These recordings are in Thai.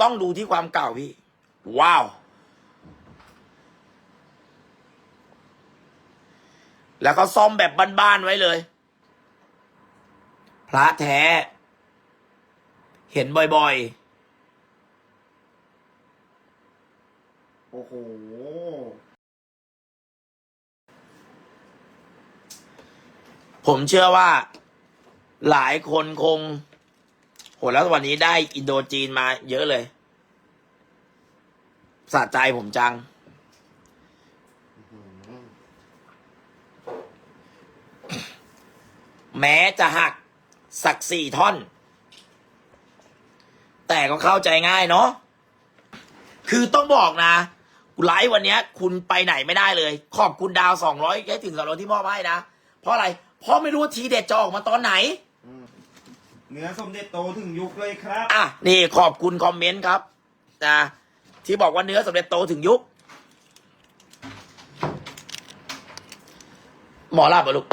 ต้องดูที่ความเก่าพี่ ว้าว แล้วก็ซ่อมแบบบ้านๆไว้เลย พระแท้ เห็นบ่อยโอ้โหๆผมเชื่อว่าหลายคนคง โหแล้ววันนี้ได้อินโดจีนมาเยอะเลยสะใจผมจัง แม้จะหัก สักสี่ท่อน แต่ก็เข้าใจง่ายเนาะคือต้องบอกนะไลฟ์วันนี้คุณไปไหนไม่ได้เลย ขอบคุณดาวสองร้อยแค่ถึงสองร้อยที่มอบให้นะ เพราะอะไร เพราะไม่รู้ทีเด็ดจะออกมาตอนไหน เนื้อสมเด็จโตถึงยุคเลยครับ อะนี่ขอบคุณคอมเมนต์ครับนะที่บอกว่าเนื้อสำเร็จโตถึงยุค หมอลาบเหรอลูก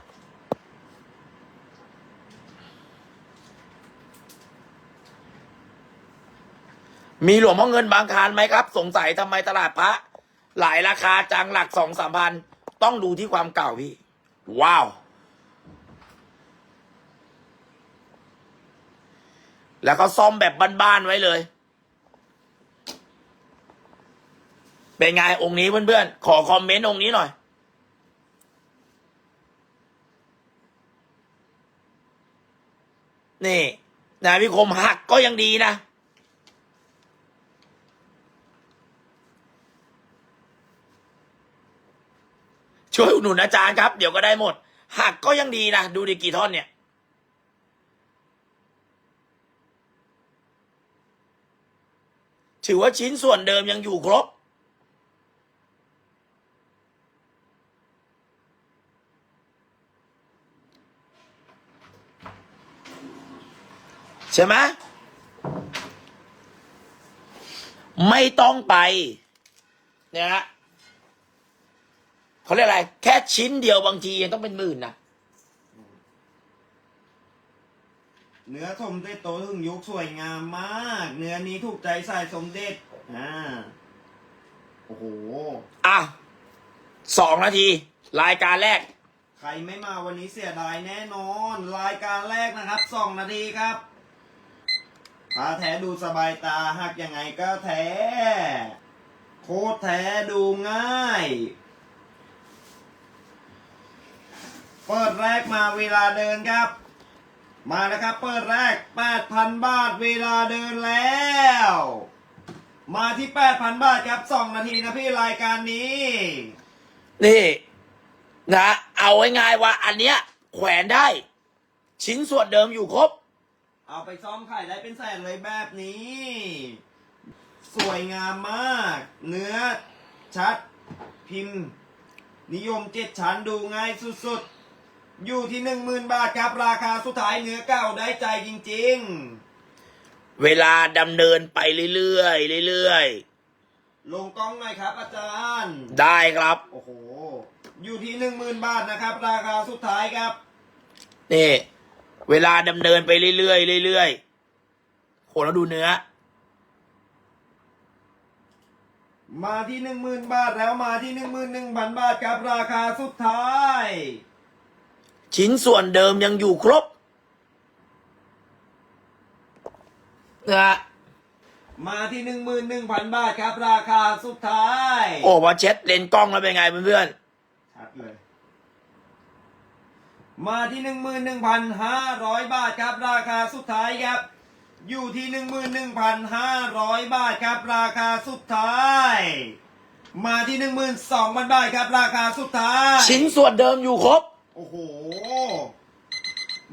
มีหลวงพ่อเงินบางคารไหมครับ สงสัยทำไมตลาดพระ หลายราคาจังหลักสองสามพัน ต้องดูที่ความเก่าพี่ ว้าว แล้วก็ซ่อมแบบบ้านๆไว้เลย เป็นไงองค์นี้เพื่อนๆ ขอคอมเมนต์องค์นี้หน่อย นี่นะพี่คมหักก็ยังดีนะ ช่วยอุดหนุนอาจารย์ครับ เดี๋ยวก็ได้หมด หักก็ยังดีนะ ดูดิกี่ท่อนเนี่ย ถือว่าชิ้นส่วนเดิมยังอยู่ครบ ใช่ไหมไม่ต้องไปเนี่ยฮะเขาเรียกอะไร แค่ชิ้นเดียวบางทียังต้องเป็นหมื่นนะ เนื้อสมเด็จโตถึงยุคสวยงามมาก เนื้อนี้ถูกใจสายสมเด็จอ่าโอ้โห อะสองนาที รายการแรก ใครไม่มาวันนี้เสียดายแน่นอน รายการแรกนะครับสองนาทีครับพาแท้ดูสบายตาหักยังไงก็แท้ โคตรแท้ดูง่ายเปิดแรกมาเวลาเดินครับ มาแล้วครับ เปิดแรก 8,000 บาทเวลาเดินแล้ว มาที่ 8,000 บาทครับสองนาทีนะพี่รายการนี้ นี่ นะ เอาไว้ง่ายๆว่า อันเนี้ย แขวนได้ ชิ้นส่วนเดิมอยู่ครบ เอาไปซ่อมขายได้เป็นแสนเลยแบบนี้ สวยงามมาก เนื้อชัด พิมพ์ นิยมเจ็ดชั้นดูง่ายสุดๆ อยู่ที่หนึ่งหมื่นบาทครับ ราคาสุดท้ายเนื้อเก่าได้ใจจริงเวลาดำเนินไปเรื่อยๆเรื่อยๆลงกล้องหน่อยครับ อาจารย์ๆได้ครับ โอ้โห อยู่ที่หนึ่งหมื่นบาทนะครับ ราคาสุดท้ายครับ นี่ เวลาดำเนินไปเรื่อยๆเรื่อยๆโหแล้วดูเนื้อ มาที่หนึ่งหมื่นบาทแล้วมาที่หนึ่งหมื่นหนึ่งพันบาทครับราคาสุดท้าย ชิ้นส่วนเดิมยังอยู่ครบนะฮะมาที่หนึ่งหมื่นหนึ่งพันบาทครับ ราคาสุดท้าย โอ้พอเช็ดเลนส์กล้องแล้วเป็นไงเพื่อนชัดเลย มาที่หนึ่งหมื่นหนึ่งพันห้าร้อยบาทครับ ราคาสุดท้ายครับ อยู่ที่หนึ่งหมื่นหนึ่งพันห้าร้อยบาทครับ ราคาสุดท้าย มาที่หนึ่งหมื่นสองพันบาทครับ ราคาสุดท้ายๆชิ้นส่วนเดิมอยู่ครบ โอ้โห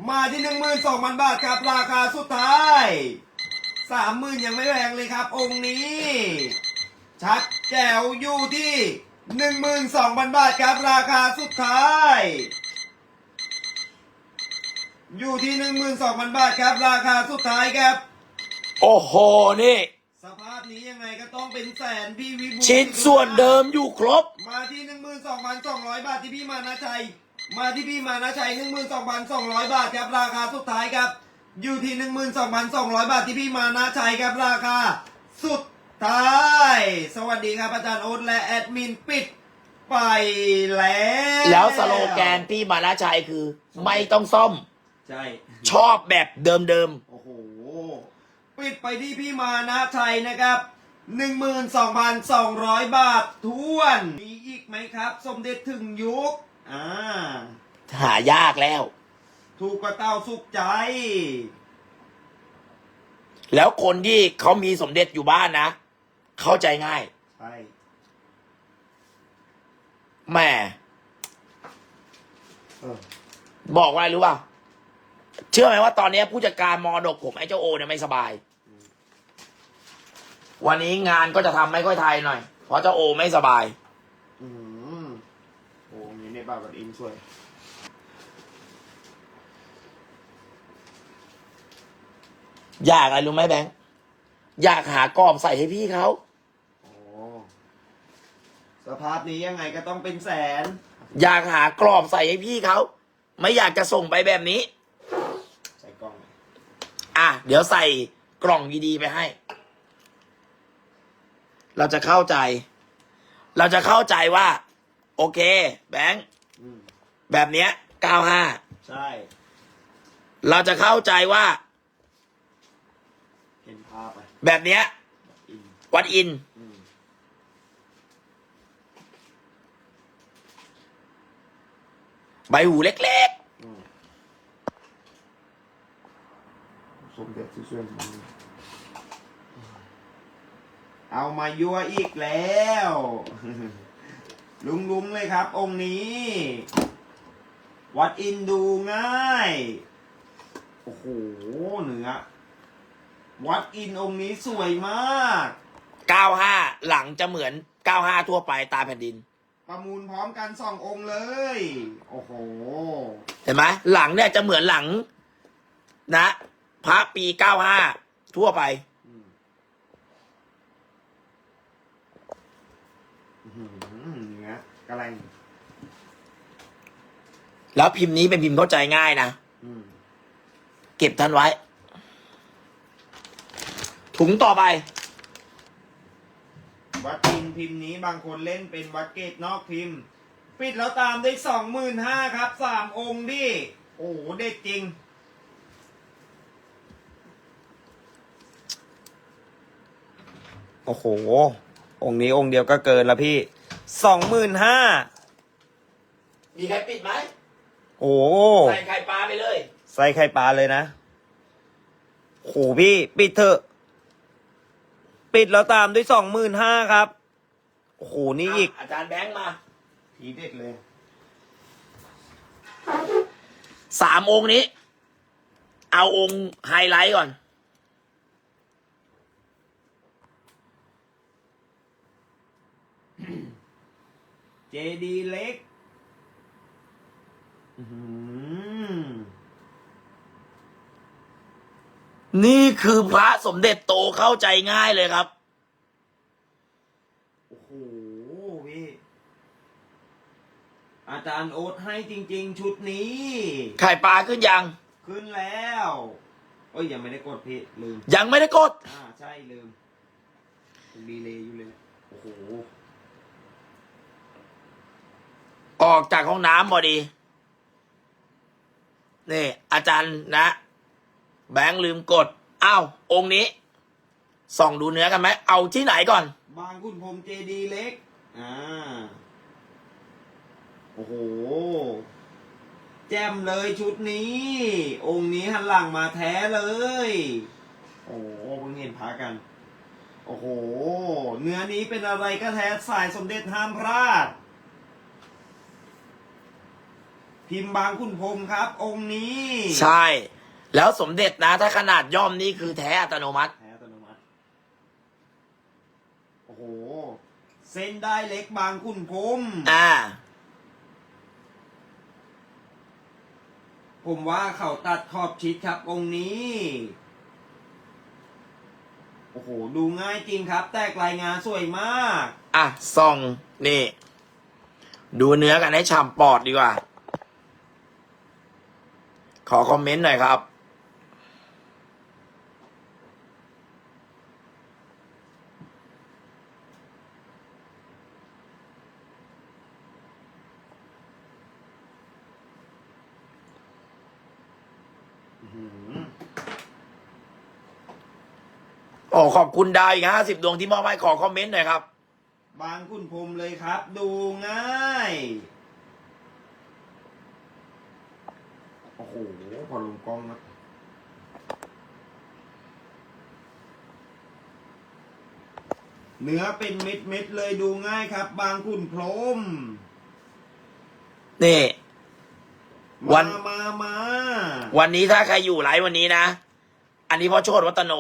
มาที่หนึ่งหมื่นสองพันบาทครับราคาสุดท้ายสามหมื่นยังไม่แพงเลยครับ องค์นี้ ชัดแจ๋วอยู่ที่หนึ่งหมื่นสองพันบาทครับราคาสุดท้าย อยู่ที่หนึ่งหมื่นสองพันบาทครับราคาสุดท้ายครับ โอ้โห นี่ สภาพนี้ยังไงก็ต้องเป็นแสนพี่วิบูลย์ชิ้นส่วนเดิมอยู่ครบ มาที่หนึ่งหมื่นสองพันสองร้อยบาทที่พี่มานาชัย มาที่พี่มานาชัยหนึ่งหมื่นสองพันสองร้อยบาทครับราคาสุดท้ายครับ อยู่ที่หนึ่งหมื่นสองพันสองร้อยบาทที่พี่มานาชัยครับราคาสุสวัสดีครับอาจารย์โอ๊ตและแอดมินปิดไปแล้ว แล้วสโลแกนพี่มานาชัยคือ ไม่ต้องซ่อม ใช่ ชอบแบบเดิมโอ้โห ปิดไปที่พี่มานะชัยนะครับ 12,200 บาททวน มีอีกไหมครับ สมเด็จถึงยุค อ่าๆหายากแล้ว ถูกกระเต้าสุขใจ แล้วคนที่เขามีสมเด็จอยู่บ้านนะ เข้าใจง่ายใช่ แหม่เออ บอกว่าอะไรรู้ป่ะเชื่อไหมว่าตอนนี้ผู้จัดการมอดกผมไอ้เจ้าโอเนี่ยไม่สบาย วันนี้งานก็จะทำไม่ค่อยไทยหน่อย เพราะเจ้าโอไม่สบายอืมโอ้มีในบาบัดอินสวย อยากอะไรรู้ไหมแบงค์อยากหากรอบใส่ให้พี่เขาโอ้สภาพนี้ยังไงก็ต้องเป็นแสน อยากหากรอบใส่ให้พี่เขาไม่อยากจะส่งไปแบบนี้ ใส่กล้อง อะ เดี๋ยวใส่กล่องดีๆไปให้ เราจะเข้าใจ เราจะเข้าใจว่า โอเค แบงค์อืม แบบเนี้ยเก้าห้าใช่ เราจะเข้าใจว่า เห็นภาพไปแบบเนี้ย อินวัดอิน อืมใบหูเล็กอืมสมเด็จสวยๆเอามายั่วอีกแล้ว ลุงๆเลยครับ องค์นี้ วัดอินดูง่าย โอ้โหเหนือ วัดอินองค์นี้สวยมากๆเก้าห้าหลังจะเหมือนเก้าห้าทั่วไปตามแผ่นดิน ประมูลพร้อมกันสององค์เลย โอ้โห เห็นไหมหลังเนี่ยจะเหมือนหลัง นะพระปีเก้าห้าทั่วไป อืมอื้อหือเนื้ อกระไร แล้วพิมพ์นี้เป็นพิมพ์เข้าใจง่ายนะ อืม เก็บทันไว้ ถุงต่อไป วัดอินพิมพ์นี้บางคนเล่นเป็นวัดเกตนอกพิมพ์ ปิดแล้วตามด้วยสองหมื่นห้าครับสามองค์ดิโอ้โหเด็ดจริง โอ้โห องค์นี้องค์เดียวก็เกินละพี่ สองหมื่นห้ามีใครปิดไหมโอ้ใส่ไข่ปลาไปเลย ใส่ไข่ปลาเลยนะโหพี่ปิดเถอะปิดแล้วตามด้วยสองหมื่นห้าครับโอ้โหนี่อีก อาจารย์แบงค์มาทีเด็ดเลยสามองค์นี้ เอาองค์ไฮไลท์ก่อน จดีเล็กอื้อหือนี่คือพระสมเด็จโตเข้าใจง่ายเลยครับ โอ้โหพี่อาจารย์โอ๊ตให้จริง ๆ ชุดนี้ไข่ปลาขึ้นยัง ขึ้นแล้วเอ้ยยังไม่ได้กดพี่ลืม ยังไม่ได้กด อ่า ใช่ลืมยังดีเลยอยู่เลยเนี่ยโอ้โห ออกจากห้องน้ำพอดีนี่อาจารย์นะ แบงค์ลืมกดอ้าวองค์นี้ ส่องดูเนื้อกันไหม เอาที่ไหนก่อน บางคุณพรมเจดีเล็ก อ่า โอ้โห แจ่มเลยชุดนี้ องค์นี้หันหลังมาแท้เลย โอ้โหเพิ่งเห็นพากัน โอ้โห เนื้อนี้เป็นอะไรก็แท้สายสมเด็จห้ามพลาด พิมพ์บางคุณพรมครับ องค์นี้ใช่ แล้วสมเด็จนะ ถ้าขนาดย่อมนี่คือแท้อัตโนมัติ แท้อัตโนมัติ โอ้โห เส้นได้เล็กบางคุณพรมอ่า ผมว่าเขาตัดขอบชิดครับ องค์นี้ โอ้โห ดูง่ายจริงครับ แตกรายงานสวยมาก อะส่องนี่ ดูเนื้อกันให้ฉ่ำปอดดีกว่า ขอคอมเมนต์หน่อยครับ โอ้ขอบคุณดาวอีกห้าสิบดวงที่มอบให้ขอคอมเมนต์หน่อยครับ บางคุณพรมเลยครับ ดูง่าย โอ้โห พอลงกล้องนะเนื้อเป็นเม็ดเม็ดๆเลยดูง่ายครับ บางคุณพรมนี่ วัมานมามาวันนี้ถ้าใครอยู่ไลฟ์วันนี้นะ อันนี้พ่อโชดวัตโน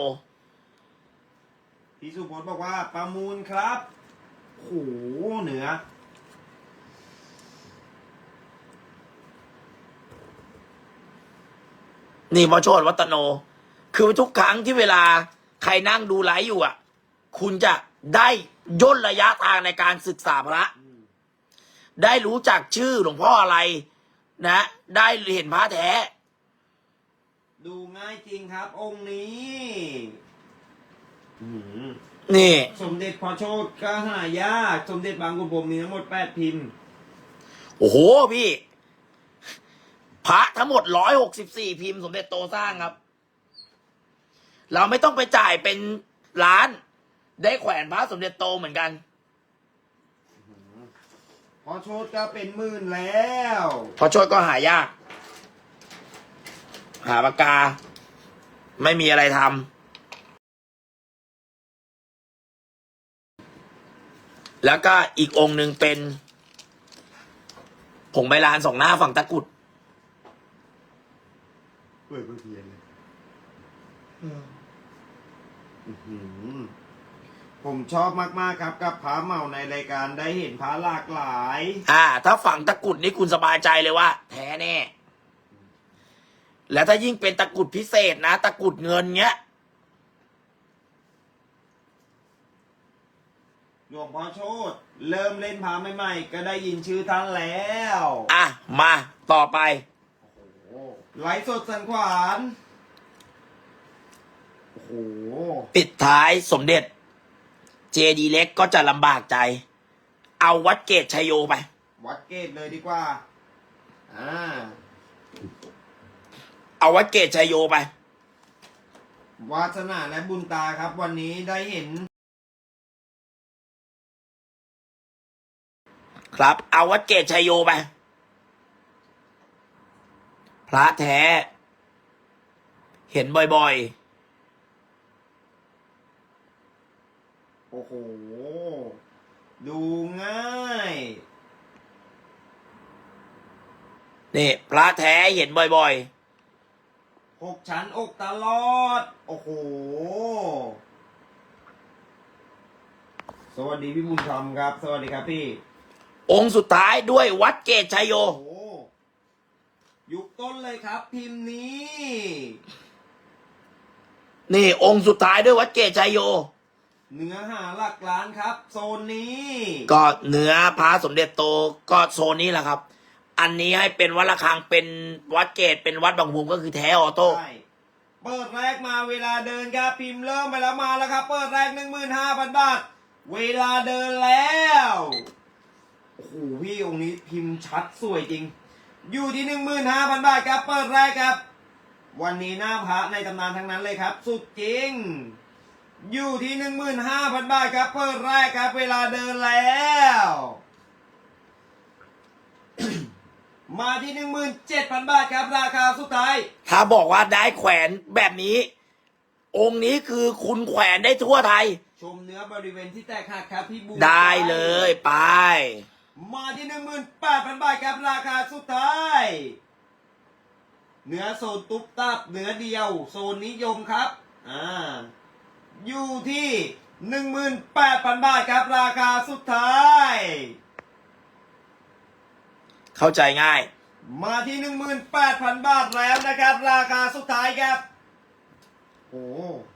พี่สุพจน์บอกว่าประมูลครับโอ้โหเหนือ นี่พ่อโชดวัตโน คือทุกครั้งที่เวลาใครนั่งดูไลฟ์อยู่อะ คุณจะได้ย่นระยะทางในการศึกษาพระ ได้รู้จักชื่อหลวงพ่ออะไร นะ ได้เห็นพระแท้ ดูง่ายจริงครับ องค์นี้อื้อหือนี่ สมเด็จพอโชตก็หายาก สมเด็จบางกุณผมมีทั้งหมดแปดพิมพ์ โอ้โหพี่ พระทั้งหมดร้อยหกสิบสี่พิมพ์สมเด็จโตสร้างครับ เราไม่ต้องไปจ่ายเป็นล้าน ได้แขวนพระสมเด็จโตเหมือนกัน พอโชตก็เป็นหมื่นแล้วพอช่วยก็หายาก หาปากกา ไม่มีอะไรทำแล้วก็อีกองค์หนึ่งเป็นผงใบลานสองหน้าฝั่งตะกรุด เปิดเพื่อเทียนเลยอื้อหือผมชอบมาก ๆ ครับ กับพระเหมาในรายการได้เห็นพระหลากหลาย อ่า ถ้าฝั่งตะกรุดนี่คุณสบายใจเลยว่า แท้แน่ แล้วถ้ายิ่งเป็นตะกรุดพิเศษนะ ตะกรุดเงินเงี้ย หลวงพ่อโชตเริ่มเล่นพระใหม่ ๆ ก็ได้ยินชื่อท่านแล้ว อะ มาต่อไป ไลฟ์สดสันขวาน โอ้โห ปิดท้ายสมเด็จ เจดีเล็กก็จะลำบากใจ เอาวัดเกตชัยโยไป วัดเกตเลยดีกว่า อ่า เอาวัดเกตชัยโยไป วาสนาและบุญตาครับ วันนี้ได้เห็น ครับ เอาวัดเกตชัยโยไปพ ระแท้ เห็นบ่อยโอ้โห ดูง่ายๆนี่พระแท้เห็นบ่อยหกชั้นอกตลอด โอ้โห สวัสดีพี่บุญธรรมครับ สวัสดีครับพี่ๆองค์สุดท้ายด้วยวัดเกตชัยโย โอ้โห ยุคต้นเลยครับ พิมพ์นี้ นี่องค์สุดท้ายด้วยวัดเกตชัยโย เนื้อหาหลักล้านครับ โซนนี้ ก็เนื้อพระสมเด็จโตก็โซนนี้แหละครับ อันนี้ให้เป็นวัดระฆังเป็นวัดเกตเป็นวัดบางภูมิก็คือแท้ออโต้ ใช่เปิดแรกมาเวลาเดินครับพิมพ์เริ่มไปแล้วมาแล้วครับ เปิดแรกหนึ่งหมื่นห้าพันบาท เวลาเดินแล้ว โอ้โหพี่องค์นี้พิมพ์ชัดสวยจริง อยู่ที่หนึ่งหมื่นห้าพันบาทครับ เปิดแรกครับ วันนี้หน้าพระในตำนานทั้งนั้นเลยครับ สุดจริง อยู่ที่หนึ่งหมื่นห้าพันบาทครับ เปิดแรกครับ เวลาเดินแล้ว มาที่หนึ่งหมื่นเจ็ดพันบาทครับ ราคาสุดท้าย ถ้าบอกว่าได้แขวนแบบนี้ องค์นี้คือคุณแขวนได้ทั่วไทย ชมเนื้อบริเวณที่แตกหักครับพี่บูได้เลยไป มาที่หนึ่งหมื่นแปดพันบาทครับราคาสุดท้ายเนื้อโซนตุ๊บตับเนื้อเดียว โซนนิยมครับ อ่า อยู่ที่หนึ่งหมื่นแปดพันบาทครับราคาสุดท้าย เข้าใจง่าย มาที่หนึ่งหมื่นแปดพันบาทแล้วนะครับ ราคาสุดท้ายครับ โอ้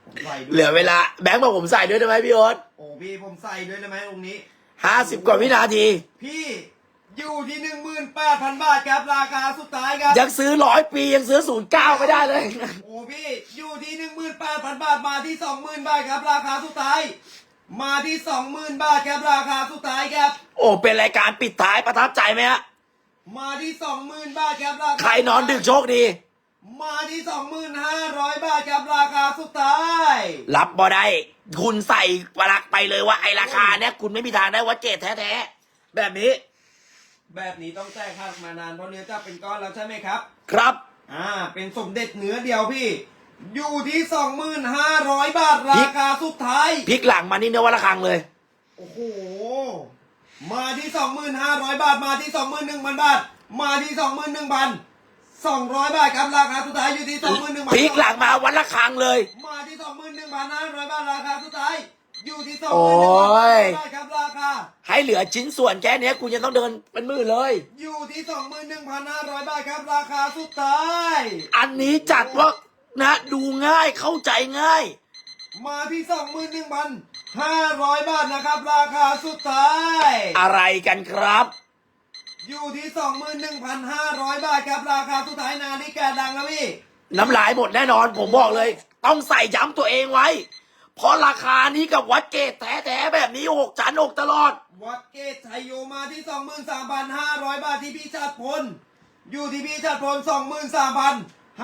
ผมใส่ด้วยเหลือเวลาแบงค์บอกผมใส่ด้วยได้ไหมพี่โอ๊ตโอ้พี่ผมใส่ด้วยได้ไหมตรงนี้ ห้าสิบกว่าวินาทีพี่อยู่ที่หนึ่งหมื่นแปดพันบาทครับราคาสุดท้ายครับ ยังซื้อร้อยปียังซื้อศูนย์เก้าไม่ได้เลย โอ้พี่อยู่ที่หนึ่งหมื่นแปดพันบาทมาที่สองหมื่นบาทครับ ราคาสุดท้าย มาที่สองหมื่นบาทครับราคาสุดท้ายครับ โอ้เป็นรายการปิดท้ายประทับใจไหมฮะมาที่สองหมื่นบาทครับราคาใครนอนดึกโชคดี มาที่สองหมื่นห้าร้อยบาทครับราคาสุดท้าย รับบ่ได้ คุณใส่ปลักไปเลยว่าไอราคาเนี้ยคุณไม่มีทางได้วัดเกตแท้ๆแบบนี้ แบบนี้ต้องแจ้งค่ามานานเพราะเนื้อจะเป็นก้อนแล้วใช่ไหมครับ ครับ อ่า เป็นสมเด็จเนื้อเดียวพี่ อยู่ที่สองหมื่นห้าร้อยบาทราคาสุดท้ายพลิกหลังมานี่เนื้อวัดระฆังเลย โอ้โห มาที่สองหมื่นห้าร้อยบาทมาที่สองหมื่นหนึ่งพันบาท มาที่สองหมื่นหนึ่งพัน สองร้อยบาทครับราคาสุดท้ายอยู่ที่สองหมื่นหนึ่งพันพลิกหลังมาวัดระฆังเลย มาที่สองหมื่นหนึ่งพันห้าร้อยบาทราคาสุดท้ายอยู่ที่สองโอ้หมื่นหนึ่งพันยบาทครับราคา ให้เหลือชิ้นส่วนแค่เนี้ยคุณจะต้องเดินเป็นหมื่นเลย อยู่ที่สองหมื่นหนึ่งพันห้าร้อยบาทครับราคาสุดท้าย อันนี้จัดว่านะดูง่ายเข้าใจง่าย มาที่สองหมื่นหนึ่งพันห้าร้อยบาทนะครับ ราคาสุดท้าย อะไรกันครับ อยู่ที่สองหมื่นหนึ่งพันห้าร้อยบาทครับราคาสุดท้ายนาฬิกาดังแล้วพี่ น้ำลายหมดแน่นอนผมบอกเลย ต้องใส่ย้ำตัวเองไว้ เพราะราคานี้กับวัดเกตแท้ๆแบบนี้หกจันหกตลอด วัดเกตชัยโยมาที่สองหมื่นสามพันห้าร้อยบาทที่พี่จัดพล อยู่ที่พี่จัดพลสองหมื่นสามพัน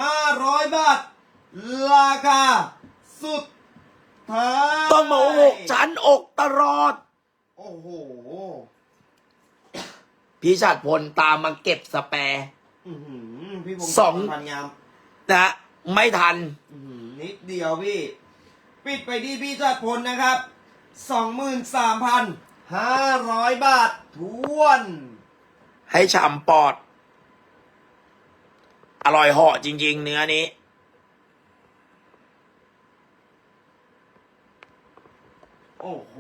ห้าร้อยบาท ราคาสุดท้ายต้องมาหกชั้นอกตลอด โอ้โห พี่ชาติพลตามมาเก็บสแปร์ อื้อหือพี่พงศ์สอง พันงามนะไม่ทัน อื้อหือนิดเดียวพี่ ปิดไปที่พี่จัดพลนะครับสองหมื่นสามพันห้าร้อยบาททวน ให้ฉ่ำปอด อร่อยเหาะจริง ๆ เนื้อนี้ โอ้โห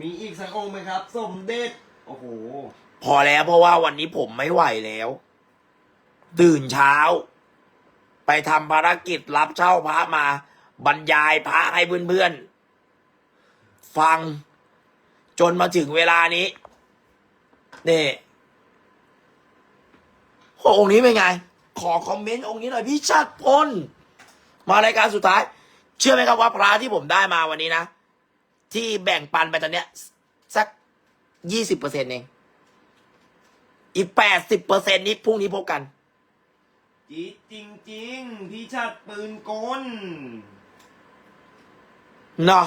มีอีกสักองค์ไหมครับ สมเด็จ โอ้โห พอแล้วเพราะว่าวันนี้ผมไม่ไหวแล้ว ตื่นเช้า ไปทำภารกิจรับเช่าพระมา บรรยายพระให้เพื่อนๆ ฟังจนมาถึงเวลานี้นี่โอองค์นี้เป็นไง ขอคอมเมนต์องค์นี้หน่อยพี่ชัดพลมารายการสุดท้าย เชื่อไหมครับว่าพระที่ผมได้มาวันนี้นะ ที่แบ่งปันไปตอนเนี้ยสัก ยี่สิบเปอร์เซ็นต์เอง อีกแปดสิบเปอร์เซ็นต์นี้พรุ่งนี้พบกัน จีดจริงๆพี่ชัดปืนกล เนาะ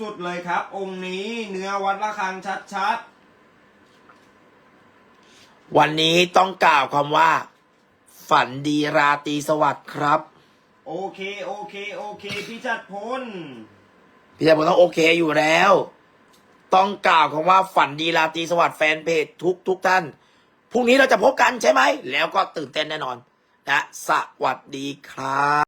สุดๆเลยครับ องค์นี้เนื้อวัดระฆังชัดวันนี้ต้องกล่าวคำว่า ฝันดีราตรีสวัสดิ์ครับ ๆ โอเค โอเค โอเค พี่ชัดพล พี่ชายผมต้องโอเคอยู่แล้ว ต้องกล่าวคำว่าฝันดีราตรีสวัสดิ์แฟนเพจทุกทุกท่าน พรุ่งนี้เราจะพบกันใช่ไหม แล้วก็ตื่นเต้นแน่นอนนะสวัสดีครับ